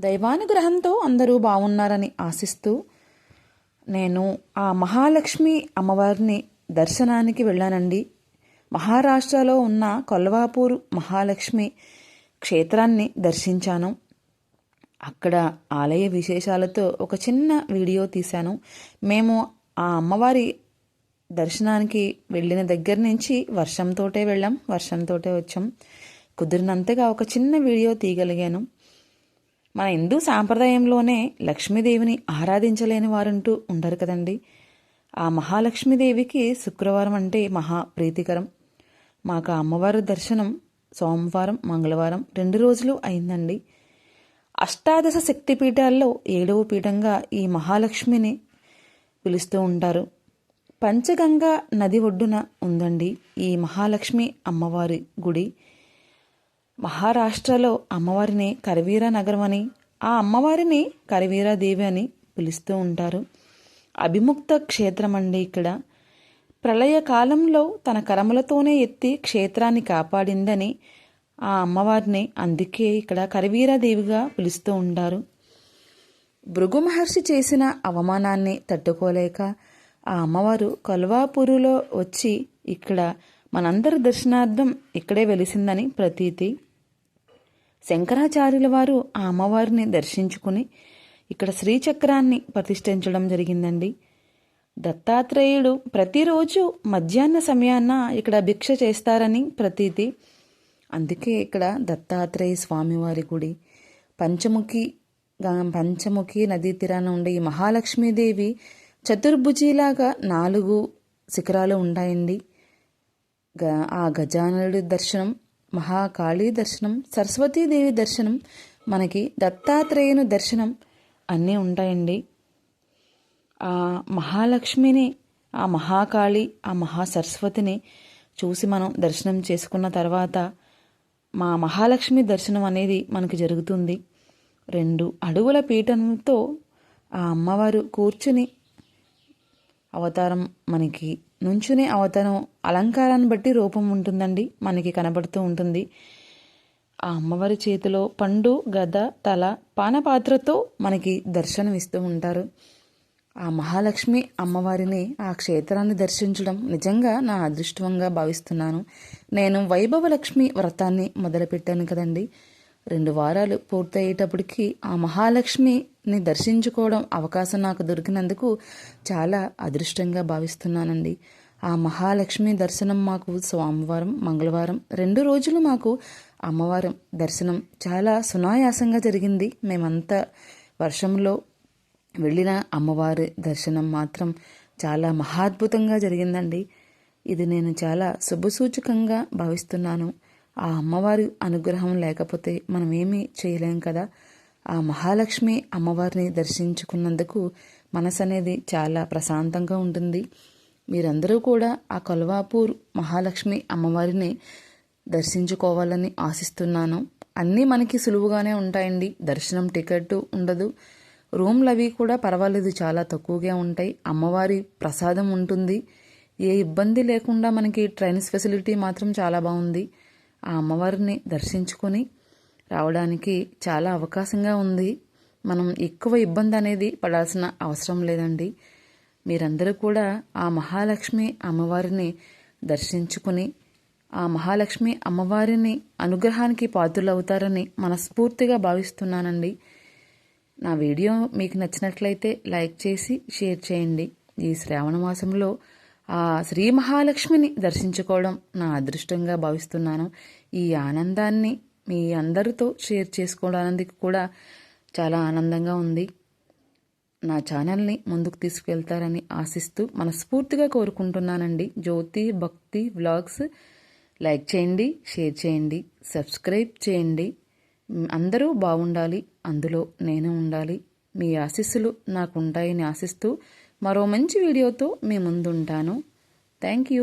దైవానుగ్రహంతో అందరూ బాగున్నారని ఆశిస్తూ నేను ఆ మహాలక్ష్మి అమ్మవారిని దర్శనానికి వెళ్ళానండి. మహారాష్ట్రలో ఉన్న కొల్వాపూర్ మహాలక్ష్మి క్షేత్రాన్ని దర్శించాను. అక్కడ ఆలయ విశేషాలతో ఒక చిన్న వీడియో తీశాను. మేము ఆ అమ్మవారి దర్శనానికి వెళ్ళిన దగ్గర నుంచి వర్షంతోటే వెళ్ళాం వర్షంతోటే వచ్చాం. కుదిరినంతగా ఒక చిన్న వీడియో తీయగలిగాను. మన హిందూ సాంప్రదాయంలోనే లక్ష్మీదేవిని ఆరాధించలేని వారంటూ ఉండరు కదండి. ఆ మహాలక్ష్మీదేవికి శుక్రవారం అంటే మహా ప్రీతికరం. మాకు అమ్మవారి దర్శనం సోమవారం మంగళవారం రెండు రోజులు అయిందండి. అష్టాదశ శక్తిపీఠాల్లో ఏడవ పీఠంగా ఈ మహాలక్ష్మిని పిలుస్తూ ఉంటారు. పంచగంగా నది ఒడ్డున ఉందండి ఈ మహాలక్ష్మి అమ్మవారి గుడి. మహారాష్ట్రలో అమ్మవారిని కరివీరా నగరం అని ఆ అమ్మవారిని కరివీరాదేవి అని పిలుస్తూ ఉంటారు. అభిముక్త క్షేత్రం అండి ఇక్కడ. ప్రళయ కాలంలో తన కరములతోనే ఎత్తి క్షేత్రాన్ని కాపాడిందని ఆ అమ్మవారిని అందుకే ఇక్కడ కరివీరాదేవిగా పిలుస్తూ ఉంటారు. భృగు మహర్షి చేసిన అవమానాన్ని తట్టుకోలేక ఆ అమ్మవారు కల్వాపూరులో వచ్చి ఇక్కడ మనందరి దర్శనార్థం ఇక్కడే వెలిసిందని ప్రతీతి. శంకరాచార్యుల వారు ఆ అమ్మవారిని దర్శించుకుని ఇక్కడ శ్రీచక్రాన్ని ప్రతిష్ఠించడం జరిగిందండి. దత్తాత్రేయుడు ప్రతిరోజు మధ్యాహ్న సమయాన ఇక్కడ భిక్ష చేస్తారని ప్రతీతి. అందుకే ఇక్కడ దత్తాత్రేయ స్వామివారి గుడి. పంచముఖి పంచముఖి నదీ తీరాన ఉండే ఈ మహాలక్ష్మీదేవి చతుర్భుజిలాగా నాలుగు శిఖరాలు ఉంటాయండి. ఆ గజానుడి దర్శనం మహాకాళీ దర్శనం సరస్వతీదేవి దర్శనం మనకి దత్తాత్రేయుని దర్శనం అన్నీ ఉంటాయండి. ఆ మహాలక్ష్మిని ఆ మహాకాళి ఆ మహాసరస్వతిని చూసి మనం దర్శనం చేసుకున్న తర్వాత మా మహాలక్ష్మి దర్శనం అనేది మనకి జరుగుతుంది. రెండు అడుగుల పీఠంతో ఆ అమ్మవారు కూర్చుని అవతారం మనకి నుంచునే అవతను అలంకారాన్ని బట్టి రూపం ఉంటుందండి. మనకి కనబడుతూ ఉంటుంది. ఆ అమ్మవారి చేతిలో పండు గద తల పానపాత్రతో మనకి దర్శనం ఇస్తూ ఉంటారు. ఆ మహాలక్ష్మి అమ్మవారిని ఆ క్షేత్రాన్ని దర్శించడం నిజంగా నా అదృష్టంగా భావిస్తున్నాను. నేను వైభవలక్ష్మి వ్రతాన్ని మొదలుపెట్టాను కదండి. రెండు వారాలు పూర్తయ్యేటప్పటికి ఆ మహాలక్ష్మి ని దర్శించుకోవడం అవకాశం నాకు దొరికినందుకు చాలా అదృష్టంగా భావిస్తున్నానండి. ఆ మహాలక్ష్మి దర్శనం మాకు సోమవారం మంగళవారం రెండు రోజులు మాకు అమ్మవారం దర్శనం చాలా సునాయాసంగా జరిగింది. మేమంతా వర్షంలో వెళ్ళిన అమ్మవారి దర్శనం మాత్రం చాలా మహాద్భుతంగా జరిగిందండి. ఇది నేను చాలా శుభసూచకంగా భావిస్తున్నాను. ఆ అమ్మవారి అనుగ్రహం లేకపోతే మనం ఏమీ చేయలేం కదా. ఆ మహాలక్ష్మి అమ్మవారిని దర్శించుకున్నందుకు మనసు అనేది చాలా ప్రశాంతంగా ఉంటుంది. మీరందరూ కూడా ఆ కొల్వాపూర్ మహాలక్ష్మి అమ్మవారిని దర్శించుకోవాలని ఆశిస్తున్నాను. అన్నీ మనకి సులువుగానే ఉంటాయండి. దర్శనం టికెట్ ఉండదు. రూమ్లు అవి కూడా పర్వాలేదు చాలా తక్కువగా ఉంటాయి. అమ్మవారి ప్రసాదం ఉంటుంది. ఏ ఇబ్బంది లేకుండా మనకి ట్రైన్స్ ఫెసిలిటీ మాత్రం చాలా బాగుంది. ఆ అమ్మవారిని దర్శించుకొని రావడానికి చాలా అవకాశంగా ఉంది. మనం ఎక్కువ ఇబ్బంది అనేది పడాల్సిన అవసరం లేదండి. మీరందరూ కూడా ఆ మహాలక్ష్మి అమ్మవారిని దర్శించుకుని ఆ మహాలక్ష్మి అమ్మవారిని అనుగ్రహానికి పాత్రులవుతారని మనస్ఫూర్తిగా భావిస్తున్నానండి. నా వీడియో మీకు నచ్చినట్లయితే లైక్ చేసి షేర్ చేయండి. ఈ శ్రావణ మాసంలో ఆ శ్రీ మహాలక్ష్మిని దర్శించుకోవడం నా అదృష్టంగా భావిస్తున్నాను. ఈ ఆనందాన్ని మీ అందరితో షేర్ చేసుకోవడానికి కూడా చాలా ఆనందంగా ఉంది. నా ఛానల్ని ముందుకు తీసుకువెళ్తారని ఆశిస్తూ మనస్ఫూర్తిగా కోరుకుంటున్నానండి. జ్యోతి భక్తి వ్లాగ్స్ లైక్ చేయండి షేర్ చేయండి సబ్స్క్రైబ్ చేయండి. అందరూ బాగుండాలి అందులో నేను ఉండాలి. మీ ఆశీస్సులు నాకు ఉంటాయని ఆశిస్తూ మరో మంచి వీడియోతో మీ ముందుంటాను. Thank you.